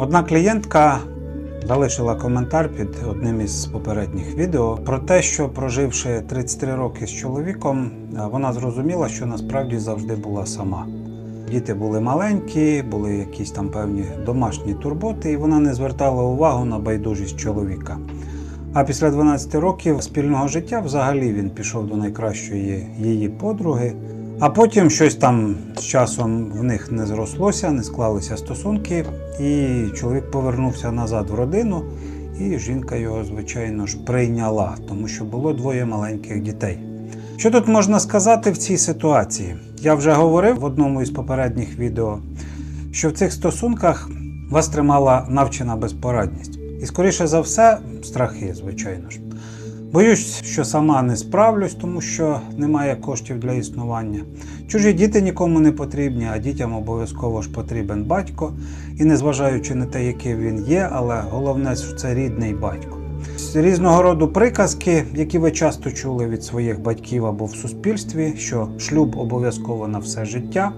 Одна клієнтка залишила коментар під одним із попередніх відео про те, що проживши 33 роки з чоловіком, е, вона зрозуміла, що насправді завжди була сама. Діти були маленькі, були якісь там певні домашні турботи, і вона не звертала увагу на байдужість чоловіка. А після 12 років спільного життя взагалі він пішов до найкращої її подруги. А потім щось там з часом в них не зрослося, не склалися стосунки, і чоловік повернувся назад в родину, і жінка його, звичайно ж, прийняла, тому що було двоє маленьких дітей. Що тут можна сказати в цій ситуації? Я вже говорив в одному із попередніх відео, що в цих стосунках вас тримала навчена безпорадність. І, скоріше за все, страхи, звичайно ж. Боюсь, що сама не справлюсь, тому що немає коштів для існування. Чужі діти нікому не потрібні, а дітям обов'язково ж потрібен батько. І незважаючи на те, який він є, але головне, що це рідний батько. Різного роду приказки, які ви часто чули від своїх батьків або в суспільстві, що шлюб обов'язково на все життя.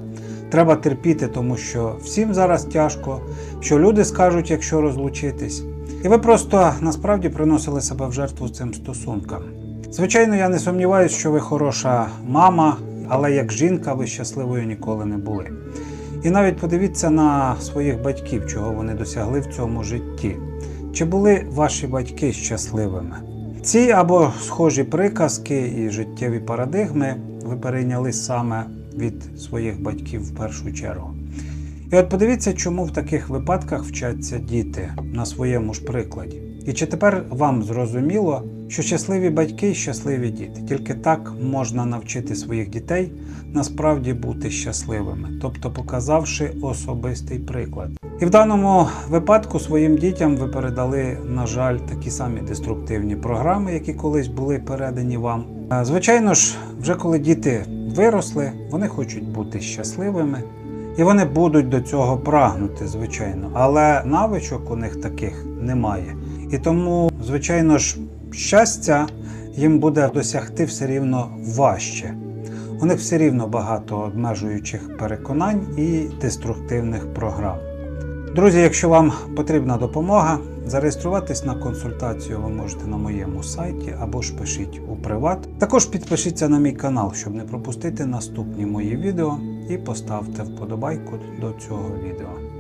Треба терпіти, тому що всім зараз тяжко, що люди скажуть, якщо розлучитись. І ви просто насправді приносили себе в жертву цим стосункам. Звичайно, я не сумніваюся, що ви хороша мама, але як жінка ви щасливою ніколи не були. І навіть подивіться на своїх батьків, чого вони досягли в цьому житті. Чи були ваші батьки щасливими? Ці або схожі приказки і життєві парадигми ви перейняли саме від своїх батьків в першу чергу. І от подивіться, чому в таких випадках вчаться діти на своєму ж прикладі. І чи тепер вам зрозуміло, що щасливі батьки і щасливі діти? Тільки так можна навчити своїх дітей насправді бути щасливими, тобто показавши особистий приклад. І в даному випадку своїм дітям ви передали, на жаль, такі самі деструктивні програми, які колись були передані вам. Е, Звичайно ж, вже коли діти виросли, вони хочуть бути щасливими. І вони будуть до цього прагнути, звичайно, але навичок у них таких немає. І тому, звичайно ж, щастя їм буде досягти все рівно важче. У них все рівно багато обмежуючих переконань і деструктивних програм. Друзі, якщо вам потрібна допомога, зареєструватись на консультацію ви можете на моєму сайті або ж пишіть у приват. Також підпишіться на мій канал, щоб не пропустити наступні мої відео, і поставте вподобайку до цього відео.